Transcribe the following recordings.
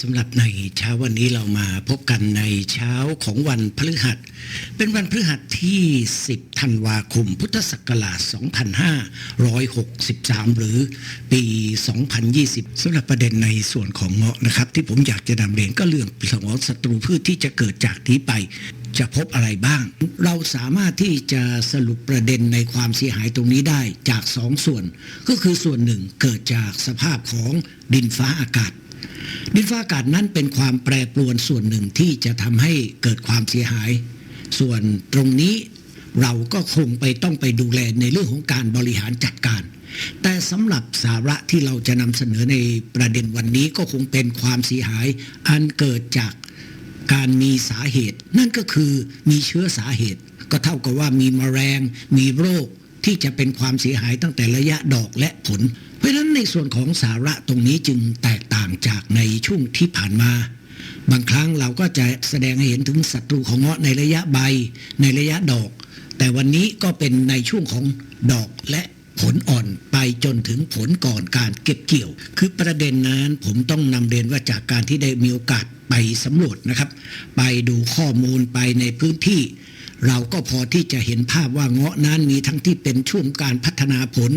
สำหรับในเช้าวันนี้เรามาพบกันในเช้าของวันพฤหัส เป็นวันพฤหัสที่ 10 ธันวาคม พุทธศักราช 2563 หรือปี 2020สำหรับประเด็นในส่วนของเงาะนะครับ ที่ผมอยากจะนำเรียนก็เรื่องของศัตรูพืชที่จะเกิดจากนี้ไป จะพบอะไรบ้าง เราสามารถที่จะสรุปประเด็นในความเสียหายตรงนี้ได้จากสองส่วน ก็คือส่วนหนึ่งเกิดจากสภาพของดินฟ้าอากาศ ดินฟ้าอากาศนั้นเป็นความแปรปรวนส่วนหนึ่งที่จะทำให้เกิดความเสียหาย ส่วนตรงนี้เราก็คงไปต้องไปดูแลในเรื่องของการบริหารจัดการ แต่สำหรับสาระที่เราจะนำเสนอในประเด็นวันนี้ก็คงเป็นความเสียหาย อันเกิดจากการมีสาเหตุ นั่นก็คือมีเชื้อสาเหตุ ก็เท่ากับว่ามีแมลงมีโรคที่จะเป็นความเสียหายตั้งแต่ระยะดอกและผล เพราะฉะนั้น ในส่วนของสาระตรงนี้จึงแตกต่างจากในช่วงที่ผ่านมา บางครั้งเราก็จะแสดงให้เห็นถึงศัตรูของเงาะในระยะใบ ในระยะดอก แต่วันนี้ก็เป็นในช่วงของดอกและผลอ่อนไปจนถึงผลก่อนการเก็บเกี่ยว คือประเด็นนั้นผมต้องนำเรียนว่าจากการที่ได้มีโอกาสไปสำรวจนะครับ ไปดูข้อมูลไปในพื้นที่ เราก็พอที่จะเห็นภาพว่าเงาะนั้นมีทั้งที่เป็นช่วงการพัฒนาผล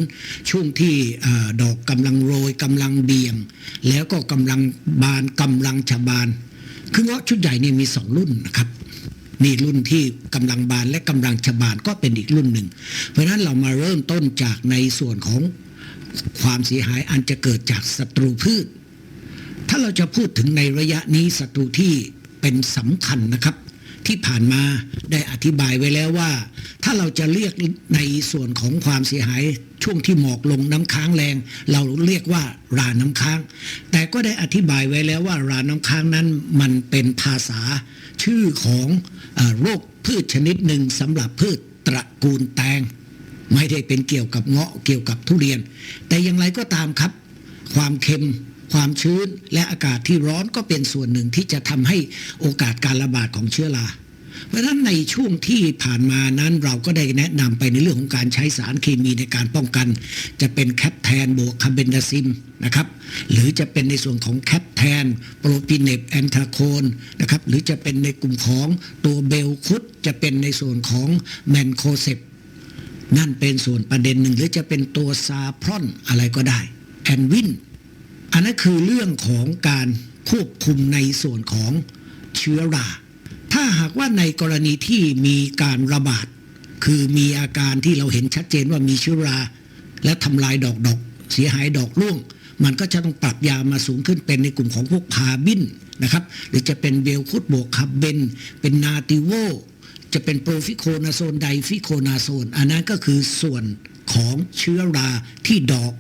ช่วงที่อดอกกำลังโรยกำลังเบี่ยง แล้วก็กำลังบานกำลังจะบาน คือเงาะชุดใหญ่เนี่ยมีสองรุ่นนะครับนี่รุ่นที่กำลังบานและกำลังจะบานก็เป็นอีกรุ่นหนึ่ง เพราะฉะนั้นเรามาเริ่มต้นจากในส่วนของความเสียหายอันจะเกิดจากศัตรูพืช ถ้าเราจะพูดถึงในระยะนี้ศัตรูที่เป็นสำคัญนะครับ ที่ผ่านมาได้อธิบายไว้แล้วว่า ถ้าเราจะเรียกในส่วนของความเสียหายช่วงที่หมอกลงน้ำค้างแรง เราเรียกว่าราน้ำค้าง แต่ก็ได้อธิบายไว้แล้วว่าราน้ำค้างนั้นมันเป็นภาษาชื่อของออโรคพืชชนิดหนึ่งสำหรับพืชตระกูลแตง ไม่ได้เป็นเกี่ยวกับเงาะเกี่ยวกับทุเรียน แต่อย่างไรก็ตามครับ ความเค็ม ความชื้นและอากาศที่ร้อนก็เป็นส่วนหนึ่งที่จะทำให้โอกาสการระบาดของเชื้อราเพราะฉะนั้นในช่วงที่ผ่านมานั้นเราก็ได้แนะนำไปในเรื่องของการใช้สารเคมีในการป้องกัน จะเป็นแคปแทนบวกคาเบนดาซิมนะครับหรือจะเป็นในส่วนของแคปแทนโปรปีเนปแอนทาโคนนะครับหรือจะเป็นในกลุ่มของตัวเบลคุดจะเป็นในส่วนของแมนโคเซปนั่นเป็นส่วนประเด็นหนึ่งหรือจะเป็นตัวซาพรอนอะไรก็ได้แอนวิน อันนั้นคือเรื่องของการควบคุมในส่วนของเชื้อรา ถ้าหากว่าในกรณีที่มีการระบาด คือมีอาการที่เราเห็นชัดเจนว่ามีเชื้อรา และทำลายดอกดอก เสียหายดอกร่วง มันก็จะต้องปรับยามาสูงขึ้นเป็นในกลุ่มของพวกพาบินนะครับ หรือจะเป็นเบลคุดบวกคับเบน เป็นนาติโวจะเป็นโปรฟิโคนาโซนไดฟิโคนาโซน อันนั้นก็คือส่วนของเชื้อราที่ดอก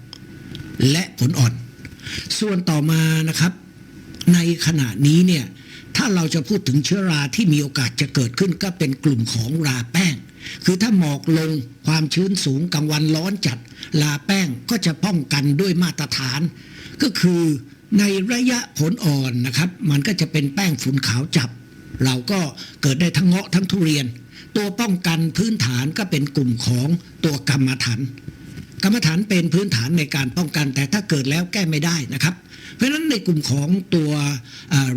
และผลอ่อน ส่วนต่อมานะครับ ในขณะนี้เนี่ยถ้าเราจะพูดถึงเชื้อราที่มีโอกาสจะเกิดขึ้นก็เป็นกลุ่มของราแป้ง คือถ้าหมอกลงความชื้นสูงกลางวันร้อนจัดลาแป้งก็จะป้องกันด้วยมาตรฐาน ก็คือในระยะผลอ่อนนะครับ มันก็จะเป็นแป้งฝุ่นขาวจับ เราก็เกิดได้ทั้งเงาะทั้งทุเรียน ตัวป้องกันพื้นฐานก็เป็นกลุ่มของตัวกรรมฐาน กรรมฐานเป็นพื้นฐานในการป้องกัน แต่ถ้าเกิดแล้วแก้ไม่ได้นะครับ เพราะฉะนั้นในกลุ่มของตัว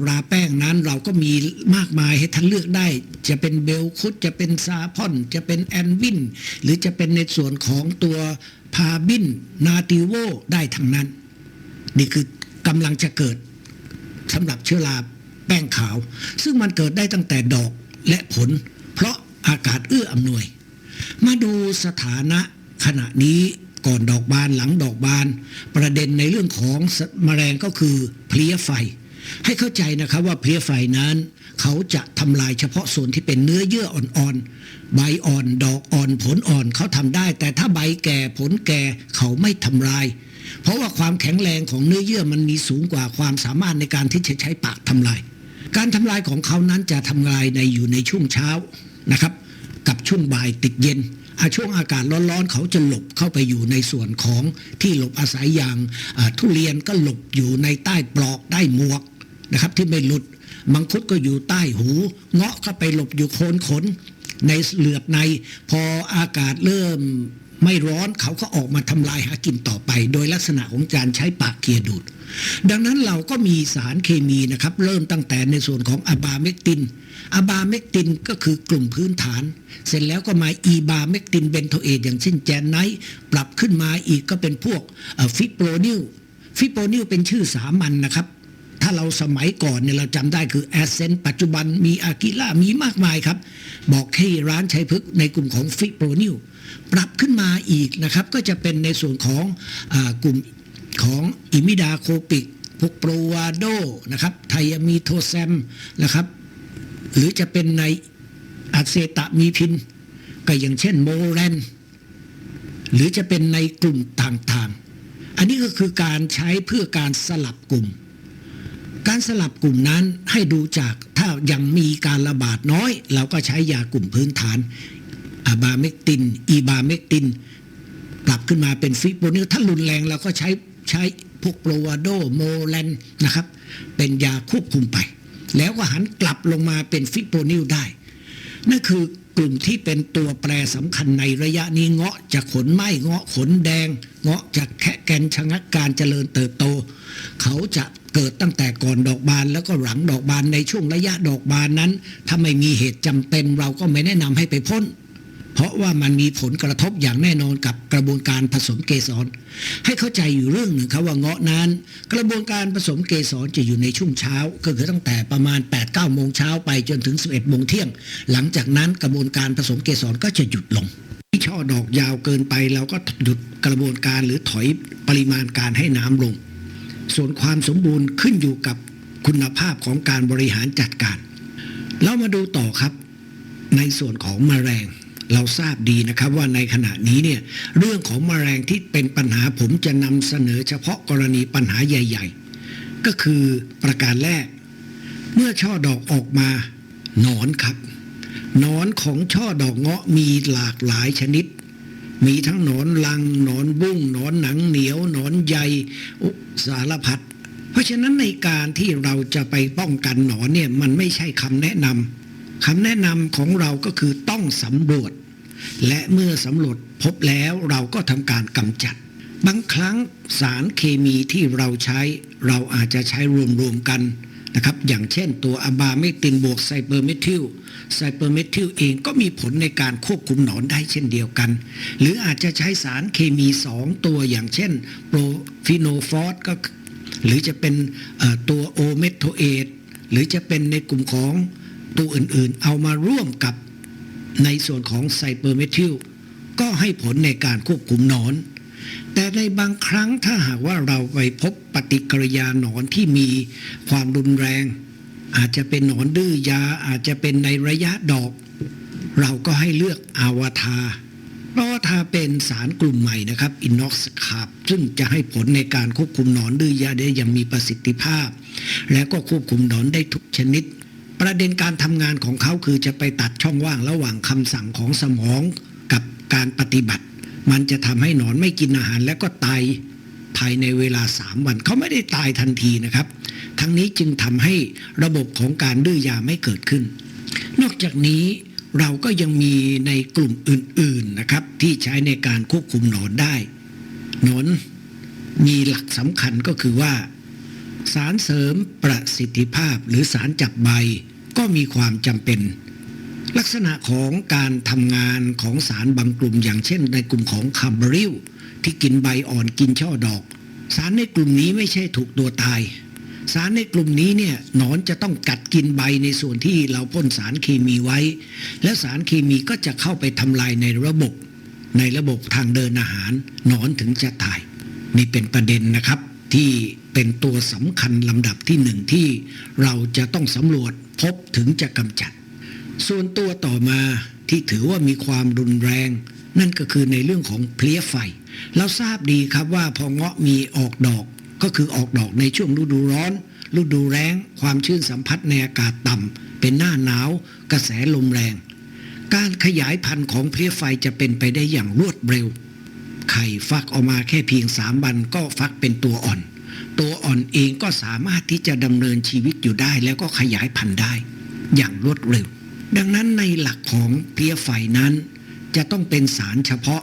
ราแป้งนั้นเราก็มีมากมายให้ท่านเลือกได้ จะเป็นเบลคุดจะเป็นซาพอน จะเป็นแอนวิน หรือจะเป็นในส่วนของตัวพาบินนาติโวได้ทั้งนั้น นี่คือกำลังจะเกิดสำหรับเชื้อราแป้งขาว ซึ่งมันเกิดได้ตั้งแต่ดอกและผล เพราะอากาศเอื้ออำนวย มาดูสถานะขณะนี้ ก่อนดอกบานหลังดอกบาน ประเด็นในเรื่องของแมลงก็คือเพลี้ยไฟ ให้เข้าใจนะครับว่าเพลี้ยไฟนั้น เขาจะทำลายเฉพาะส่วนที่เป็นเนื้อเยื่ออ่อนๆใบอ่อนดอกอ่อนผลอ่อนเขาทำได้ แต่ถ้าใบแก่ผลแก่เขาไม่ทำลาย เพราะว่าความแข็งแรงของเนื้อเยื่อมันมีสูงกว่าความสามารถในการที่จะใช้ปากทำลาย การทำลายของเขานั้นจะทำลายในอยู่ในช่วงเช้านะครับ กับช่วงบ่ายติดเย็น ช่วงอากาศร้อนๆ เขาจะหลบเข้าไปอยู่ในส่วนของที่หลบอาศัยอย่างทุเรียนก็หลบอยู่ในใต้ปลอกใต้หมวกนะครับ ที่ไม่หลุดมังคุดก็อยู่ใต้หูเงาะก็ไปหลบอยู่โคนขนในเหลือบในพออากาศเริ่ม ไม่ร้อนเขาก็ออกมาทำลายหากินต่อไป โดยลักษณะของการใช้ปากเกียร์ดูด ดังนั้นเราก็มีสารเคมีนะครับ เริ่มตั้งแต่ในส่วนของอะบาเมกตินอะบาเมกตินก็คือกลุ่มพื้นฐาน เสร็จแล้วก็มาอีบาเมกตินเบนโทเอทอย่างเช่นแจนไนท์ปรับขึ้นมาอีกก็เป็นพวกฟิโปรนิลฟิโปรนิลเป็นชื่อสามัญนะครับถ้าเราสมัยก่อนเนี่ยเราจำได้คือแอสเซนปัจจุบันมีอากิล่ามีมากมายครับ บอกให้ร้านใช้พึกในกลุ่มของฟิโปรนิล ปรับขึ้นมาอีกนะครับก็จะเป็นในส่วนของอกลุ่มของอิมิดาโคปิกพวกโปรวาโดนะครับไทอมีโทแซมนะครับหรือจะเป็นในอะเซตามีพิน ก็อย่างเช่นโมแรนหรือจะเป็นในกลุ่มต่างๆ อันนี้ก็คือการใช้เพื่อการสลับกลุ่ม การสลับกลุ่มนั้นให้ดูจากถ้ายังมีการระบาดน้อย เราก็ใช้ยากลุ่มพื้นฐาน อะบาเมกติน อีบาเมกติน ปรับขึ้นมาเป็นฟิโปนิลถ้ารุนแรงเราก็ใช้ใช้พวกโปรวาโดโมแลนนะครับ เป็นยาควบคุมไป แล้วก็หันกลับลงมาเป็นฟิโปนิลได้ นั่นคือกลุ่มที่เป็นตัวแปรสำคัญในระยะนี้เงาะจะขนไหมเงาะขนแดง เงาะจะแคะแกนชะงักการเจริญเติบโต เขาจะเกิดตั้งแต่ก่อนดอกบานแล้วก็หลังดอกบานในช่วงระยะดอกบานนั้น ถ้าไม่มีเหตุจำเป็นเราก็ไม่แนะนำให้ไปพ่น เพราะว่ามันมีผลกระทบอย่างแน่นอนกับกระบวนการผสมเกสร ให้เข้าใจอยู่เรื่องหนึ่งครับว่าเงาะนั้น กระบวนการผสมเกสรจะอยู่ในช่วงเช้า ก็คือตั้งแต่ประมาณ 8 9โมงเช้าไปจนถึง 11โมงเที่ยง หลังจากนั้นกระบวนการผสมเกสรก็จะหยุดลงที่ช่อดอกยาวเกินไปเราก็หยุดกระบวนการหรือถอยปริมาณการให้น้ำลง ส่วนความสมบูรณ์ขึ้นอยู่กับคุณภาพของการบริหารจัดการ เรามาดูต่อครับ ในส่วนของแมลง เราทราบดีนะครับว่าในขณะนี้เนี่ยเรื่องของแมลงที่เป็นปัญหาผมจะนำเสนอเฉพาะกรณีปัญหาใหญ่ ๆ ก็คือประการแรก เมื่อช่อดอกออกมาหนอนครับหนอนของช่อดอกเงาะมีหลากหลายชนิด มีทั้งหนอนลังหนอนบุ้งหนอนหนังเหนียวหนอนใยสารพัดเพราะฉะนั้นในการที่เราจะไปป้องกันหนอนเนี่ยมันไม่ใช่คำแนะนำ คำแนะนำของเราก็คือต้องสำรวจ และเมื่อสำรวจพบแล้วเราก็ทำการกำจัด บางครั้งสารเคมีที่เราใช้ เราอาจจะใช้รวมๆกันนะครับอย่างเช่นตัวอะบาเมตินบวกไซเปอร์เมทิลไซเปอร์เมทิลเองก็มีผลในการควบคุมหนอนได้เช่นเดียวกัน หรืออาจจะใช้สารเคมี 2 ตัวอย่างเช่นโปรฟิโนฟอสก็หรือจะเป็นตัวโอเมทโทเอตหรือจะเป็นในกลุ่มของ ตัวอื่นๆ เอามาร่วมกับในส่วนของไซเปอร์เมทิลก็ให้ผลในการควบคุมนอน แต่ในบางครั้งถ้าหากว่าเราไปพบปฏิกิริยาหนอนที่มีความรุนแรง อาจจะเป็นหนอนดื้อยาอาจจะเป็นในระยะดอก เราก็ให้เลือกอาวาทาเพราะว่าทาเป็นสารกลุ่มใหม่นะครับอินน็อกซ์คาบซึ่งจะให้ผลในการควบคุมหนอนดื้อยาได้อย่างมีประสิทธิภาพ และก็ควบคุมหนอนได้ทุกชนิด ประเด็นการทำงานของเขาคือจะไปตัดช่องว่างระหว่างคำสั่งของสมองกับการปฏิบัติ มันจะทำให้หนอนไม่กินอาหารและก็ตายภายในเวลา 3 วัน เขาไม่ได้ตายทันทีนะครับ ทั้งนี้จึงทำให้ระบบของการดื้อยาไม่เกิดขึ้น นอกจากนี้เราก็ยังมีในกลุ่มอื่นๆนะครับ ที่ใช้ในการควบคุมหนอนได้ หนอนมีหลักสำคัญก็คือว่า สารเสริมประสิทธิภาพหรือสารจับใบ ก็มีความจำเป็น ลักษณะของการทำงานของสารบางกลุ่ม อย่างเช่น ในกลุ่มของคาร์บริลที่กินใบอ่อนกินช่อดอก สารในกลุ่มนี้ไม่ใช่ถูกตัวตาย สารในกลุ่มนี้เนี่ยหนอนจะต้องกัดกินใบในส่วนที่เราพ่นสารเคมีไว้ และสารเคมีก็จะเข้าไปทำลายในระบบ ในระบบทางเดินอาหาร หนอนถึงจะตาย นี่เป็นประเด็นนะครับที่ เป็นตัวสำคัญลำดับที่หนึ่งที่เราจะต้องสำรวจพบถึงจะกำจัด ส่วนตัวต่อมาที่ถือว่ามีความรุนแรง นั่นก็คือในเรื่องของเพลี้ยไฟ เราทราบดีครับว่าพอเงาะมีออกดอก ก็คือออกดอกในช่วงฤดูร้อน ฤดูแล้งความชื้นสัมผัสในอากาศต่ำเป็นหน้าหนาว กระแสลมแรง การขยายพันธุ์ของเพลี้ยไฟจะเป็นไปได้อย่างรวดเร็ว ไข่ฟักออกมาแค่เพียงสามวันก็ฟักเป็นตัวอ่อน ตัวอ่อนเองก็สามารถที่จะดำเนินชีวิตอยู่ได้ แล้วก็ขยายพันธุ์ได้ อย่างรวดเร็ว ดังนั้นในหลักของเพลี้ยไฟนั้น จะต้องเป็นสารเฉพาะ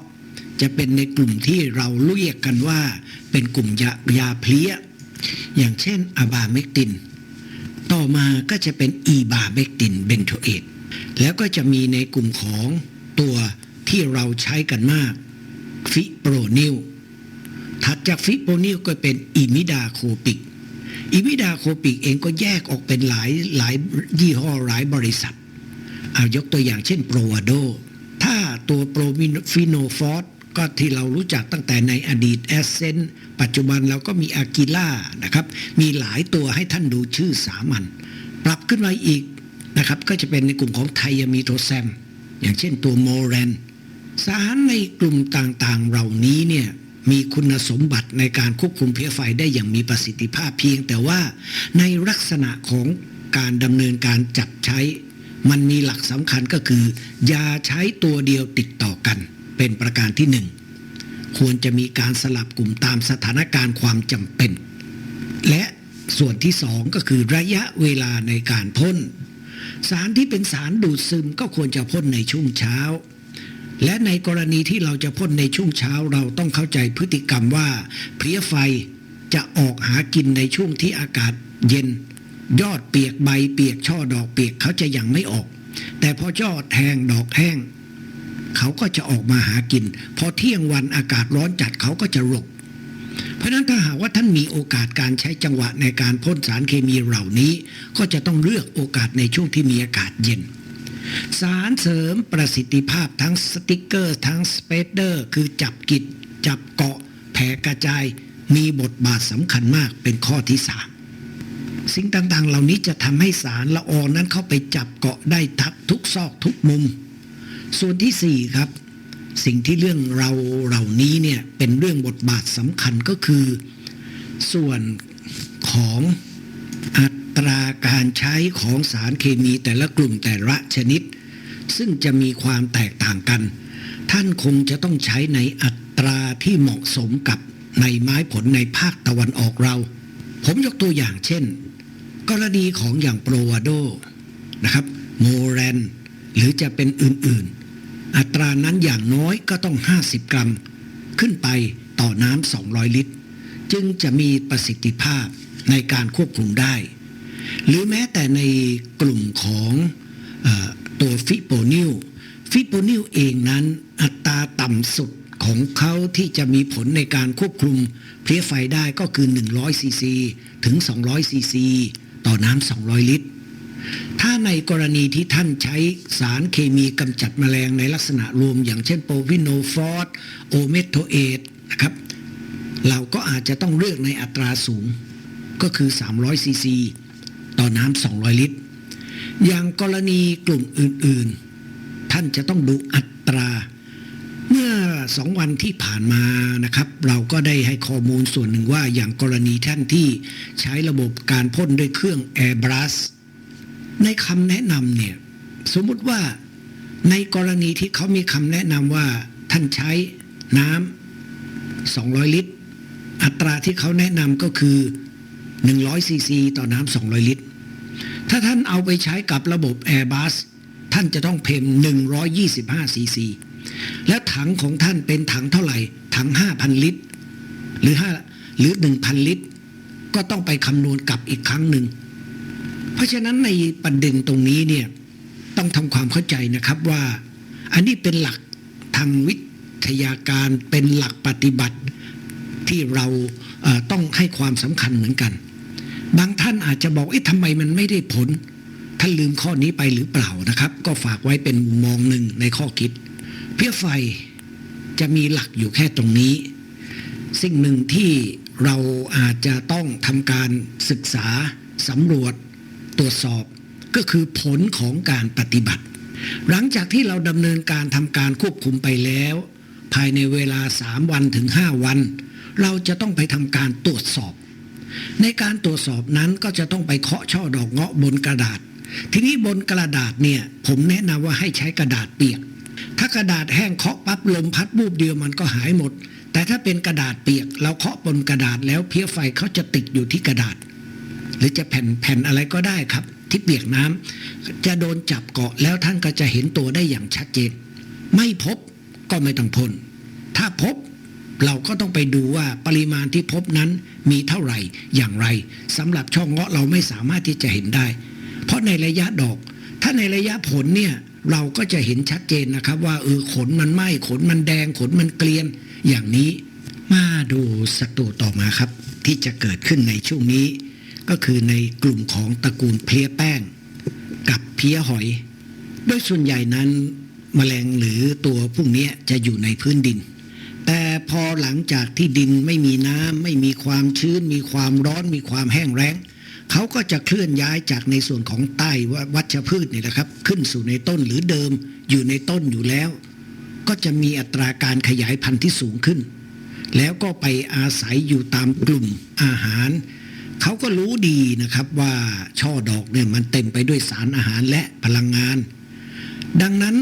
จะเป็นในกลุ่มที่เราเรียกกันว่า เป็นกลุ่มยายาเพลี้ยอย่างเช่นอะบาเมกติน ต่อมาก็จะเป็นอีบาเมกตินเบนโทเอตแล้วก็จะมีในกลุ่มของตัวที่เราใช้กันมาก ฟิโปรนิล ถัดจากฟิโปรนิลก็เป็นอิมิดาโคปิก อิมิดาโคปิกเองก็แยกออกเป็นหลายหลายยี่ห้อหลายบริษัท เอายกตัวอย่างเช่นโปรวาโด ถ้าตัวโปรฟิโนฟอสก็ที่เรารู้จักตั้งแต่ในอดีตแอสเซนปัจจุบันเราก็มีอากิล่านะครับ มีหลายตัวให้ท่านดูชื่อสามัญปรับขึ้นมาอีกนะครับ ก็จะเป็นในกลุ่มของไทยามีโทแซม อย่างเช่นตัวโมเรนสารในกลุ่มต่างๆ เหล่านี้เนี่ย มีคุณสมบัติในการควบคุมเพลี้ยไฟได้อย่างมีประสิทธิภาพเพียง แต่ว่าในลักษณะของการดำเนินการจับใช้ มันมีหลักสำคัญก็คืออย่าใช้ตัวเดียวติดต่อกัน เป็นประการที่หนึ่งควรจะมีการสลับกลุ่มตามสถานการณ์ความจำเป็น และส่วนที่สองก็คือระยะเวลาในการพ่น สารที่เป็นสารดูดซึมก็ควรจะพ่นในช่วงเช้า และในกรณีที่เราจะพ่นในช่วงเช้าเราต้องเข้าใจพฤติกรรมว่าเพลี้ยไฟจะออกหากินในช่วงที่อากาศเย็น ยอดเปียกใบเปียกช่อดอกเปียกเขาจะยังไม่ออก แต่พอยอดแห้งดอกแห้ง เขาก็จะออกมาหากิน พอเที่ยงวันอากาศร้อนจัดเขาก็จะหลบเพราะฉะนั้นถ้าหากว่าท่านมีโอกาสการใช้จังหวะในการพ่นสารเคมีเหล่านี้ ก็จะต้องเลือกโอกาสในช่วงที่มีอากาศเย็น สารเสริมประสิทธิภาพทั้งสติกเกอร์ ทั้งสเปเดอร์ คือจับกิจ จับเกาะ แผ่กระจาย มีบทบาทสำคัญมากเป็นข้อที่สามสิ่งต่างๆ เหล่านี้จะทำให้สารละอองนั้นเข้าไปจับเกาะได้ทักทุกซอกทุกมุม ส่วนที่สี่ครับ สิ่งที่เรื่องเราเหล่านี้เนี่ยเป็นเรื่องบทบาทสำคัญก็คือ ส่วนของอั ตราการใช้ของสารเคมีแต่ละกลุ่มแต่ละชนิด ซึ่งจะมีความแตกต่างกัน ท่านคงจะต้องใช้ในอัตราที่เหมาะสมกับในไม้ผลในภาคตะวันออกเรา ผมยกตัวอย่างเช่น กรณีของอย่างโปรวาโดนะครับโมเรนหรือจะเป็นอื่นๆ อัตรานั้นอย่างน้อยก็ต้อง 50 กรัม ขึ้นไปต่อน้ำ200 ลิตร จึงจะมีประสิทธิภาพในการควบคุมได้ หรือแม้แต่ในกลุ่มของอตัวฟิโปนิลฟิโปนิลเองนั้นอัตราต่ำสุดของเขาที่จะมีผลในการควบคุมเพลี้ยไฟได้ก็คือ 100 ซีซี ถึง 200 ซีซี ต่อน้ำ 200 ลิตร ถ้าในกรณีที่ท่านใช้สารเคมีกำจัดแมลงในลักษณะรวม อย่างเช่นโปรวิโนฟอสโอเมโทเอตนะครับเราก็อาจจะต้องเลือกในอัตราสูงก็คือ 300 ซีซี ต่อน้ำ200ลิตร อย่างกรณีกลุ่มอื่นๆ ท่านจะต้องดูอัตรา เมื่อสองวันที่ผ่านมานะครับ เราก็ได้ให้ข้อมูลส่วนหนึ่งว่าอย่างกรณีท่านที่ใช้ระบบการพ่นด้วยเครื่อง Airbrush ในคำแนะนำเนี่ยสมมติว่าในกรณีที่เขามีคำแนะนำว่าท่านใช้น้ำ200 ลิตร อัตราที่เขาแนะนำก็คือ 100ซีซีต่อน้ำ200 ลิตร ถ้าท่านเอาไปใช้กับระบบ Airbus ท่านจะต้องเพิ่ม125ซีซี และถังของท่านเป็นถังเท่าไหร่ ถัง 5,000 ลิตร หรือ5หรือ 1,000 ลิตร ก็ต้องไปคำนวณกลับอีกครั้งหนึ่ง เพราะฉะนั้นในประเด็นตรงนี้เนี่ยต้องทำความเข้าใจนะครับว่า อันนี้เป็นหลักทางวิทยาการเป็นหลักปฏิบัติที่เราต้องให้ความสำคัญเหมือนกัน บางท่านอาจจะบอกเอ๊ะทำไมมันไม่ได้ผล ท่านลืมข้อนี้ไปหรือเปล่านะครับ ก็ฝากไว้เป็นมุมมองหนึ่งในข้อคิด เพี้ยไฟจะมีหลักอยู่แค่ตรงนี้ สิ่งหนึ่งที่เราอาจจะต้องทำการศึกษาสำรวจ ตรวจสอบก็คือผลของการปฏิบัติ หลังจากที่เราดำเนินการทำการควบคุมไปแล้ว ภายในเวลา 3 วันถึง 5 วัน เราจะต้องไปทำการตรวจสอบ ในการตรวจสอบนั้นก็จะต้องไปเคาะช่อดอกเงาะบนกระดาษ ทีนี้บนกระดาษเนี่ยผมแนะนำว่าให้ใช้กระดาษเปียก ถ้ากระดาษแห้งเคาะปั๊บลมพัดบูบเดียวมันก็หายหมด แต่ถ้าเป็นกระดาษเปียก เราเคาะบนกระดาษแล้วเพี้ยไฟเขาจะติดอยู่ที่กระดาษ หรือจะแผ่นแผ่นอะไรก็ได้ครับ ที่เปียกน้ำจะโดนจับเกาะแล้วท่านก็จะเห็นตัวได้อย่างชัดเจน ไม่พบก็ไม่ต้องพ่นถ้าพบ เราก็ต้องไปดูว่าปริมาณที่พบนั้นมีเท่าไหร่อย่างไรสำหรับช่องเงาะเราไม่สามารถที่จะเห็นได้ เพราะในระยะดอก ถ้าในระยะผลเนี่ยเราก็จะเห็นชัดเจนนะครับ ว่าเออขนมันไหม้ขนมันแดงขนมันเกลียนอย่างนี้ มาดูศัตรูต่อมาครับ ที่จะเกิดขึ้นในช่วงนี้ ก็คือในกลุ่มของตระกูลเพลี้ยแป้ง กับเพี้ยหอย โดยส่วนใหญ่นั้นแมลงหรือตัวพวกนี้จะอยู่ในพื้นดิน แต่พอหลังจากที่ดินไม่มีน้ำไม่มีความชื้น มีความร้อนมีความแห้งแล้งเขาก็จะเคลื่อนย้ายจากในส่วนของใต้วัชพืชนี่แหละครับ ขึ้นสู่ในต้นหรือเดิมอยู่ในต้นอยู่แล้ว ก็จะมีอัตราการขยายพันธุ์ที่สูงขึ้น แล้วก็ไปอาศัยอยู่ตามกลุ่มอาหาร เขาก็รู้ดีนะครับว่าช่อดอกเนี่ยมันเต็มไปด้วยสารอาหารและพลังงาน ดังนั้น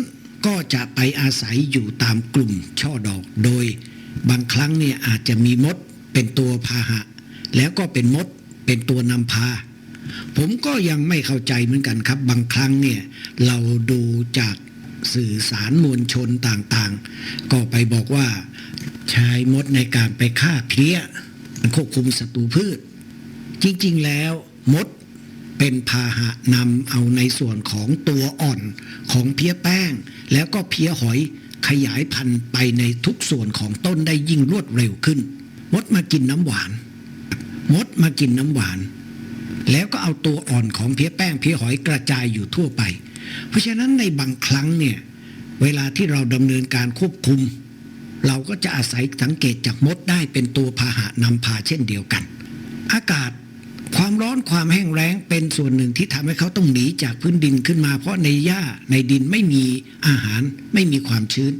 ก็จะไปอาศัยอยู่ตามกลุ่มช่อดอก โดยบางครั้งเนี่ยอาจจะมีมดเป็นตัวพาหะ แล้วก็เป็นมดเป็นตัวนำพา ผมก็ยังไม่เข้าใจเหมือนกันครับ บางครั้งเนี่ยเราดูจากสื่อสารมวลชนต่างๆ ก็ไปบอกว่าใช้มดในการไปฆ่าเพลี้ยควบคุมศัตรูพืช จริงๆแล้วมด เป็นพาหะนำเอาในส่วนของตัวอ่อนของเพี้ยแป้ง แล้วก็เพี้ยหอยขยายพันธุ์ไปในทุกส่วนของต้นได้ยิ่งรวดเร็วขึ้น มดมากินน้ำหวาน มดมากินน้ำหวาน แล้วก็เอาตัวอ่อนของเพี้ยแป้งเพี้ยหอยกระจายอยู่ทั่วไป เพราะฉะนั้นในบางครั้งเนี่ยเวลาที่เราดำเนินการควบคุม เราก็จะอาศัยสังเกตจากมดได้เป็นตัวพาหะนำพาเช่นเดียวกัน อากาศ ความร้อนความแห้งแล้งเป็นส่วนหนึ่งที่ทำให้เขาต้องหนีจากพื้นดินขึ้นมา เพราะในหญ้าในดินไม่มีอาหารไม่มีความชื้น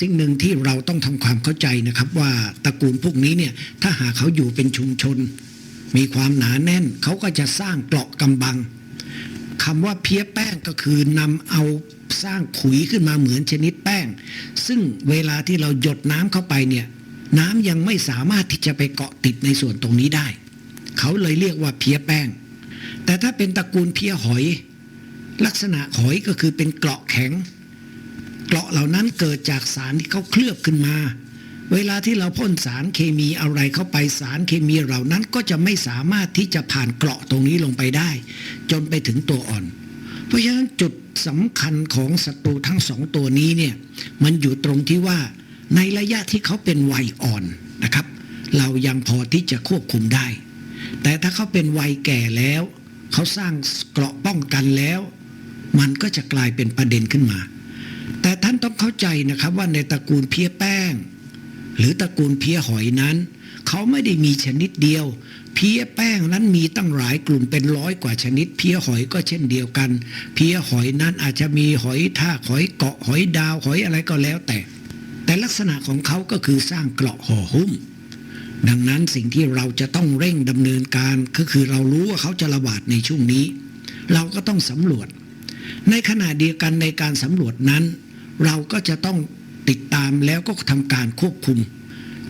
สิ่งหนึ่งที่เราต้องทำความเข้าใจนะครับ ว่าตระกูลพวกนี้เนี่ยถ้าหากเขาอยู่เป็นชุมชน มีความหนาแน่นเขาก็จะสร้างเกราะกำบังคำว่าเพี้ยแป้งก็คือนำเอาสร้างขุยขึ้นมาเหมือนชนิดแป้ง ซึ่งเวลาที่เราหยดน้ำเข้าไปเนี่ยน้ำยังไม่สามารถที่จะไปเกาะติดในส่วนตรงนี้ได้ เขาเลยเรียกว่าเพี้ยแป้ง แต่ถ้าเป็นตระกูลเพี้ยหอย ลักษณะหอยก็คือเป็นเกราะแข็ง เกราะเหล่านั้นเกิดจากสารที่เขาเคลือบขึ้นมา เวลาที่เราพ่นสารเคมีอะไรเข้าไปสารเคมีเหล่านั้นก็จะไม่สามารถที่จะผ่านเกราะตรงนี้ลงไปได้ จนไปถึงตัวอ่อน เพราะฉะนั้นจุดสำคัญของศัตรูทั้งสองตัวนี้เนี่ยมันอยู่ตรงที่ว่าในระยะที่เขาเป็นวัยอ่อนนะครับ เรายังพอที่จะควบคุมได้ แต่ถ้าเขาเป็นวัยแก่แล้ว เขาสร้างเกราะป้องกันแล้ว มันก็จะกลายเป็นประเด็นขึ้นมา แต่ท่านต้องเข้าใจนะครับว่าในตระกูลเพี้ยแป้ง หรือตระกูลเพี้ยหอยนั้น เขาไม่ได้มีชนิดเดียว เพี้ยแป้งนั้นมีตั้งหลายกลุ่มเป็นร้อยกว่าชนิด เพี้ยหอยก็เช่นเดียวกัน เพี้ยหอยนั้นอาจจะมีหอยทากหอยเกาะหอยดาวหอยอะไรก็แล้วแต่ แต่ลักษณะของเขาก็คือสร้างเกราะห่อหุ้ม ดังนั้นสิ่งที่เราจะต้องเร่งดำเนินการก็คือเรารู้ว่าเขาจะระบาดในช่วงนี้ เราก็ต้องสำรวจ ในขณะเดียวกันในการสำรวจนั้น เราก็จะต้องติดตามแล้วก็ทำการควบคุม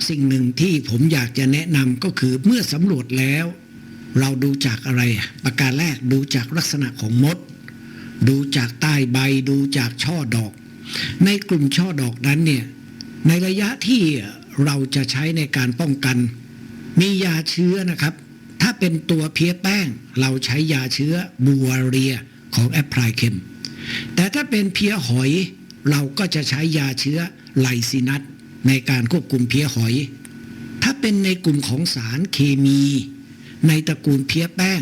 สิ่งหนึ่งที่ผมอยากจะแนะนำก็คือเมื่อสำรวจแล้ว เราดูจากอะไร ประการแรกดูจากลักษณะของมด ดูจากใต้ใบดูจากช่อดอก ในกลุ่มช่อดอกนั้นเนี่ยในระยะที่ เราจะใช้ในการป้องกัน มียาเชื้อนะครับ ถ้าเป็นตัวเพี้ยแป้ง เราใช้ยาเชื้อบัวเรียของแอปพลายเคมแต่ถ้าเป็นเพี้ยหอย เราก็จะใช้ยาเชื้อไลซินัสในการควบคุมเพี้ยหอย ถ้าเป็นในกลุ่มของสารเคมี ในตระกูลเพี้ยแป้ง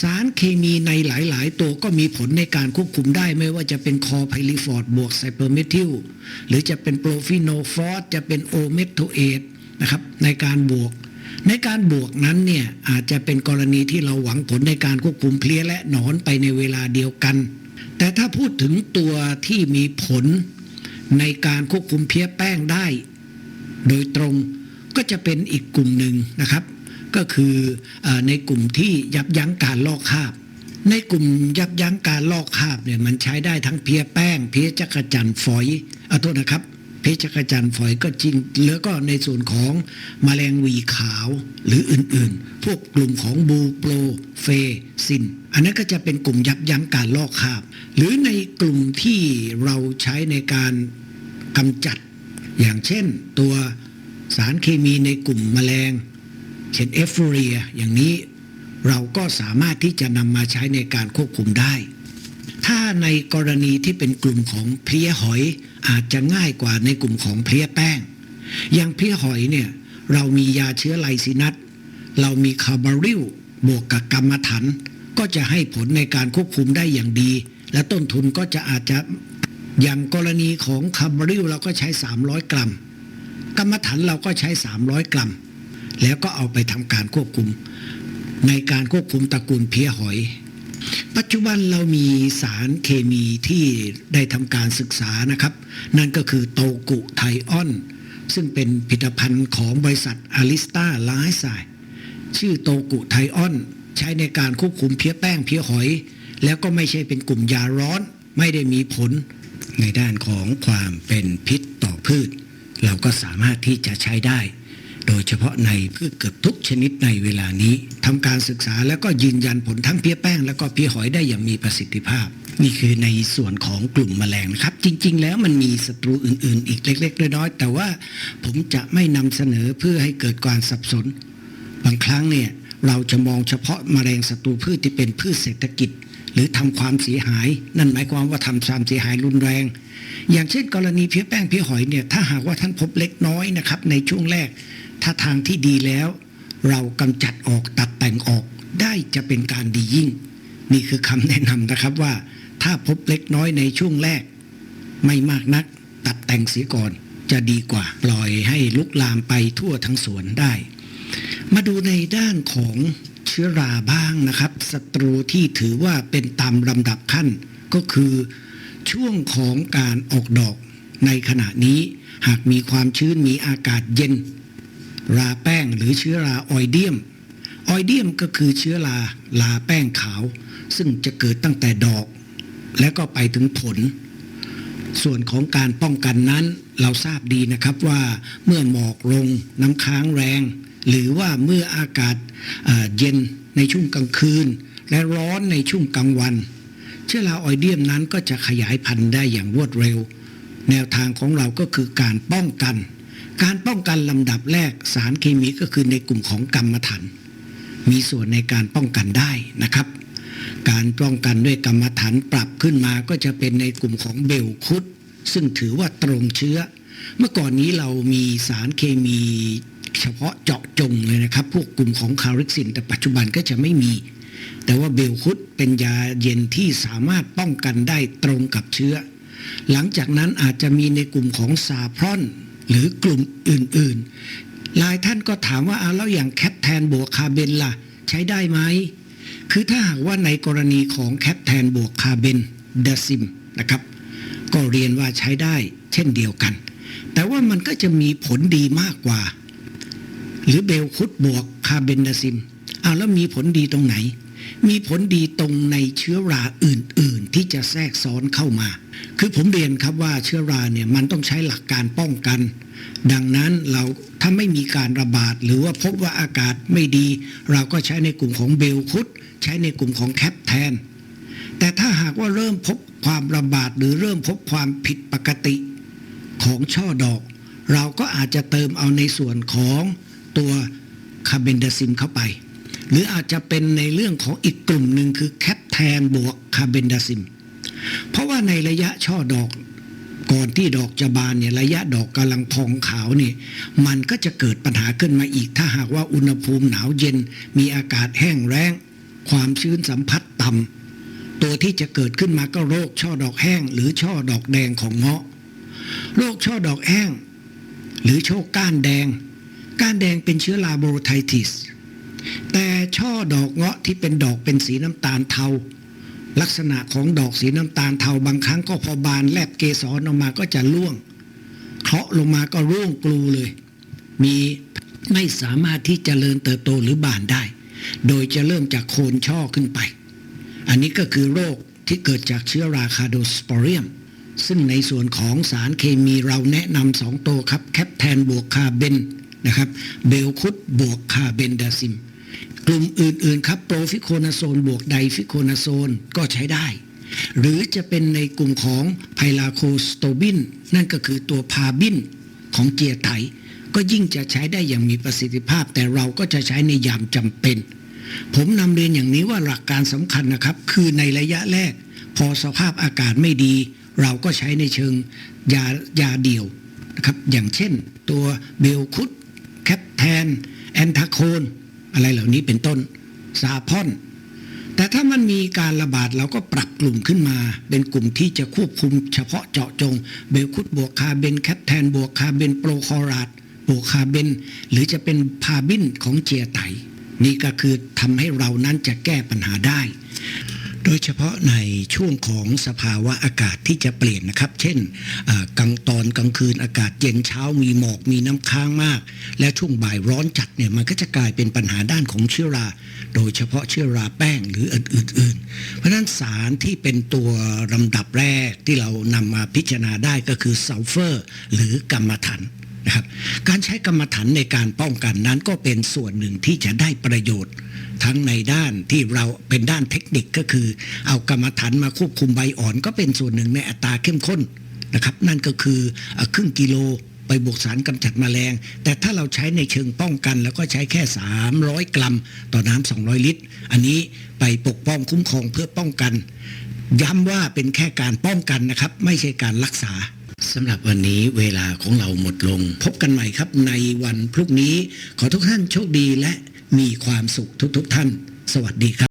สารเคมีในหลาย ๆ ตัวก็มีผลในการควบคุมได้ไม่ว่าจะเป็นคอไพลิฟอร์ดบวกไซเปอร์เมทิลหรือจะเป็นโปรฟิโนฟอสจะเป็นโอเมทโทเอตนะครับในการบวก ในการบวกนั้นเนี่ยอาจจะเป็นกรณีที่เราหวังผลในการควบคุมเพลี้ยและหนอนไปในเวลาเดียวกัน แต่ถ้าพูดถึงตัวที่มีผลในการควบคุมเพี้ยแป้งได้ โดยตรงก็จะเป็นอีกกลุ่มหนึ่งนะครับ ก็คือในกลุ่มที่ยับยั้งการลอกคราบ ในกลุ่มยับยั้งการลอกคราบเนี่ยมันใช้ได้ทั้งเพี้ยแป้ง เพี้ยจักรจันฝอยเอาโทษนะครับ เพี้ยจักรจันฝอยก็จริง แล้วก็ในส่วนของแมลงวีขาวหรืออื่นๆ พวกกลุ่มของบูโปรเฟซิน อันนั้นก็จะเป็นกลุ่มยับยั้งการลอกคราบ หรือในกลุ่มที่เราใช้ในการกำจัด อย่างเช่นตัวสารเคมีในกลุ่มแมลง เช่นเอฟฟูเรียอย่างนี้เราก็สามารถที่จะนำมาใช้ในการควบคุมได้ ถ้าในกรณีที่เป็นกลุ่มของเพลี้ยหอยอาจจะง่ายกว่าในกลุ่มของเพลี้ยแป้ง อย่างเพลี้ยหอยเนี่ยเรามียาเชื้อไลซินัสเรามีคาร์บาริลบวกกับกรรมฐานก็จะให้ผลในการควบคุมได้อย่างดี และต้นทุนก็จะอาจจะอย่างกรณีของคาร์บาริลเราก็ใช้ 300 กรัม กรรมฐานเราก็ใช้ 300 กรัม แล้วก็เอาไปทำการควบคุม ในการควบคุมตระกูลเพี้ยหอย ปัจจุบันเรามีสารเคมีที่ได้ทำการศึกษานะครับ นั่นก็คือโตกุไทออน ซึ่งเป็นผลิตภัณฑ์ของบริษัทอลิสตาไลซ์ไซชื่อโตกุไทออน ใช้ในการควบคุมเพี้ยแป้งเพี้ยหอย แล้วก็ไม่ใช่เป็นกลุ่มยาร้อน ไม่ได้มีผลในด้านของความเป็นพิษต่อพืช เราก็สามารถที่จะใช้ได้ โดยเฉพาะในพืชเกือบทุกชนิดในเวลานี้ทำการศึกษาแล้วก็ยืนยันผลทั้งเพี้ยแป้ง แล้วก็เพี้ยหอยได้อย่างมีประสิทธิภาพ นี่คือในส่วนของกลุ่มแมลงนะครับ จริง ๆ แล้วมันมีศัตรูอื่น ๆ อีกเล็ก ๆ น้อยๆแต่ว่าผมจะไม่นำเสนอเพื่อให้เกิดการสับสน บางครั้งเนี่ยเราจะมองเฉพาะแมลงศัตรูพืชที่เป็นพืชเศรษฐกิจ หรือทำความเสียหาย นั่นหมายความว่าทำความเสียหายรุนแรง อย่างเช่น กรณีเพี้ยแป้งเพี้ยหอยเนี่ยถ้าหากว่าท่านพบเล็กน้อยนะครับในช่วงแรก ถ้าทางที่ดีแล้ว เรากำจัดออกตัดแต่งออกได้จะเป็นการดียิ่ง นี่คือคำแนะนำนะครับว่า ถ้าพบเล็กน้อยในช่วงแรก ไม่มากนักตัดแต่งเสียก่อนจะดีกว่า ปล่อยให้ลุกลามไปทั่วทั้งสวนได้ มาดูในด้านของเชื้อราบ้างนะครับศัตรูที่ถือว่าเป็นตามลำดับขั้น ก็คือช่วงของการออกดอกในขณะนี้หากมีความชื้นมีอากาศเย็น ราแป้งหรือเชื้อราออยเดียม ออยเดียมก็คือเชื้อราลาแป้งขาว ซึ่งจะเกิดตั้งแต่ดอก และก็ไปถึงผล ส่วนของการป้องกันนั้น เราทราบดีนะครับว่าเมื่อหมอกลงน้ำค้างแรง หรือว่าเมื่ออากาศเอ่อเย็นในช่วงกลางคืน และร้อนในช่วงกลางวัน เชื้อราออยเดียมนั้นก็จะขยายพันธุ์ได้อย่างรวดเร็ว แนวทางของเราก็คือการป้องกัน การป้องกันลำดับแรกสารเคมีก็คือในกลุ่มของกรรมฐานมีส่วนในการป้องกันได้นะครับ การป้องกันด้วยกรรมฐานปรับขึ้นมาก็จะเป็นในกลุ่มของเบลคุด ซึ่งถือว่าตรงเชื้อ เมื่อก่อนนี้เรามีสารเคมีเฉพาะเจาะจงเลยนะครับ พวกกลุ่มของคาริกซิน แต่ปัจจุบันก็จะไม่มี แต่ว่าเบลคุดเป็นยาเย็นที่สามารถป้องกันได้ตรงกับเชื้อ หลังจากนั้นอาจจะมีในกลุ่มของซาพรอน หรือกลุ่มอื่นๆหลายท่านก็ถามว่าเอาแล้วอย่างแคปแทนบวกคาเบนล่ะ ใช้ได้ไหม คือถ้าหากว่าในกรณีของแคปแทนบวกคาร์เบนเดซิมนะครับก็เรียนว่าใช้ได้เช่นเดียวกัน แต่ว่ามันก็จะมีผลดีมากกว่า หรือเบลคุดบวกคาร์เบนเดซิมเอาแล้วมีผลดีตรงไหน มีผลดีตรงในเชื้อราอื่น ๆ ที่จะแทรกซ้อนเข้ามา คือผมเรียนครับว่าเชื้อราเนี่ยมันต้องใช้หลักการป้องกัน ดังนั้นเราถ้าไม่มีการระบาด หรือว่าพบว่าอากาศไม่ดี เราก็ใช้ในกลุ่มของเบลคุดใช้ในกลุ่มของแคปแทน แต่ถ้าหากว่าเริ่มพบความระบาดหรือเริ่มพบความผิดปกติของช่อดอก เราก็อาจจะเติมเอาในส่วนของตัวคาร์เบนเดซิมเข้าไป หรืออาจจะเป็นในเรื่องของอีกกลุ่มหนึ่งคือแคปแทนบวกคาเบนเดซิม เพราะว่าในระยะช่อดอกก่อนที่ดอกจะบานเนี่ยระยะดอกกำลังพองขาวนี่มันก็จะเกิดปัญหาขึ้นมาอีก ถ้าหากว่าอุณหภูมิหนาวเย็น มีอากาศแห้งแล้ง ความชื้นสัมผัสต่ำตัวที่จะเกิดขึ้นมาก็โรคช่อดอกแห้ง หรือช่อดอกแดงของเงาะโรคช่อดอกแห้ง หรือโชคก้านแดง ก้านแดงเป็นเชื้อราโบรไทติส แต่ช่อดอกเงาะที่เป็นดอกเป็นสีน้ำตาลเทา ลักษณะของดอกสีน้ำตาลเทาบางครั้งก็พอบานแลบเกสรออกมาก็จะร่วง เคราะลงมาก็ร่วงกลูเลย มีไม่สามารถที่จเจริญเติบโตหรือบานได้ โดยจะเริ่มจากโคนช่อขึ้นไป อันนี้ก็คือโรคที่เกิดจากเชื้อราคาโดสปอเรียม ซึ่งในส่วนของสารเคมีเราแนะนำสองตัวครับ แคปแทนบวกคาเบนนะครับ เบลคุดบวกคาเบนดาซิม กลุ่มอื่นๆครับโปรฟิโคนาโซนบวกไดฟิโคนาโซนก็ใช้ได้ หรือจะเป็นในกลุ่มของไพลาโคสโตบิน นั่นก็คือตัวพาบินของเจียไถ ก็ยิ่งจะใช้ได้อย่างมีประสิทธิภาพ แต่เราก็จะใช้ในยามจำเป็น ผมนำเรียนอย่างนี้ว่าหลักการสำคัญนะครับ คือในระยะแรก พอสภาพอากาศไม่ดี เราก็ใช้ในเชิงยายาเดี่ยวนะครับอย่างเช่น ตัวเบลคุดแคปแทนแอนทาโคน อะไรเหล่านี้เป็นต้นซาพอน แต่ถ้ามันมีการระบาดเราก็ปรับกลุ่มขึ้นมา เป็นกลุ่มที่จะควบคุมเฉพาะเจาะจง เบลคุดบวกคาเบนแคปแทนบวกคาเบนโปรคอราดบวกคาเบน หรือจะเป็นพาบินของเจียไตนี่ก็คือทำให้เรานั้นจะแก้ปัญหาได้ โดยเฉพาะในช่วงของสภาวะอากาศที่จะเปลี่ยนนะครับ เช่นกลางตอนกลางคืนอากาศเย็นเช้ามีหมอกมีน้ำค้างมาก และช่วงบ่ายร้อนจัดเนี่ยมันก็จะกลายเป็นปัญหาด้านของเชื้อรา โดยเฉพาะเชื้อราแป้งหรืออื่นๆ เพราะฉะนั้นสารที่เป็นตัวลำดับแรกที่เรานำมาพิจารณาได้ก็คือซัลเฟอร์ หรือกรรมฐาน นะครับการใช้กรรมฐานในการป้องกันนั้นก็เป็นส่วนหนึ่งที่จะได้ประโยชน์ ทั้งในด้านที่เราเป็นด้านเทคนิคก็คือ เอากรรมฐานมาควบคุมใบอ่อน ก็เป็นส่วนหนึ่งในอัตราเข้มข้นนะครับ นั่นก็คือครึ่งกิโลไปบวกสารกำจัดแมลง แต่ถ้าเราใช้ในเชิงป้องกัน แล้วก็ใช้แค่ 300 กรัม ต่อน้ำ200 ลิตร อันนี้ไปปกป้องคุ้มครองเพื่อป้องกัน ย้ำว่าเป็นแค่การป้องกันนะครับ ไม่ใช่การรักษา สำหรับวันนี้เวลาของเราหมดลง พบกันใหม่ครับในวันพรุ่งนี้ ขอทุกท่านโชคดีและมีความสุขทุกๆทท่าน สวัสดีครับ